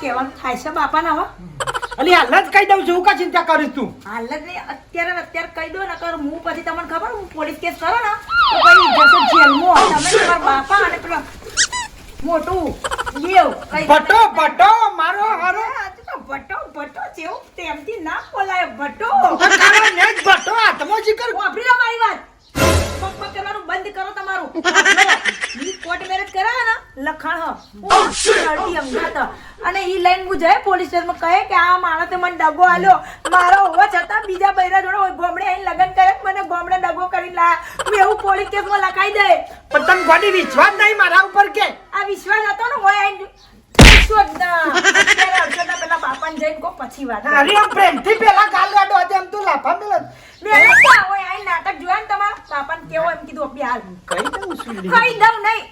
કેવાનું થાય છે બાપાના હવે અલી હાલ જ કહી દઉં છું કા ચિંતા કરીશ તું? હાલ જ નહીં અત્યારે ને અત્યારે કહી દો ને કર હું પછી તમને ખબર હું પોલીસ કેસ કરો ને તો પછી જશો જેલમાં. તમે તમારા બાપા અને પેલો મોટું. લેવ ભટો ભટ્ટો મારો હારો. ભટો ભટો જેવું તેમથી ના બોલાય ભટો ભટ્ટો હાથમાં જીકર વાપરી લો મારી વાત. પગ પગ કરવાનું બંધ કરો તમારું વાપરો. ઈ કોર્ટ મેરેજ કરાવે ને લખાણ અંગાત અને ઈ લઈને હું જઈ પોલીસ સ્ટેશનમાં કહે કે આ માણસે મને ડગો આલ્યો. મારો હોવા છતાં બીજા બૈરા જોડે ગોમડે આઈને લગ્ન કરે મને ગોમડે ડગો કરી લાયા. હું એવું પોલીસ કેસમાં લખાઈ દે. પણ તને ગોડી વિશ્વાસ નહીં મારા ઉપર કે? આ વિશ્વાસ હતો ને હોય આઈને. વિશ્વાસ ના. પેલા બાપાને જઈને પછી વાત અરે પ્રેમથી પેલા ગાલ ગાડો હતી એમ તું લાફા મેલ. મેં હોય આઈને નાટક જોયા ને તમારા? બાપાને કેવો એમ કીધું અભી હાલ. કહી દઉં નહીં.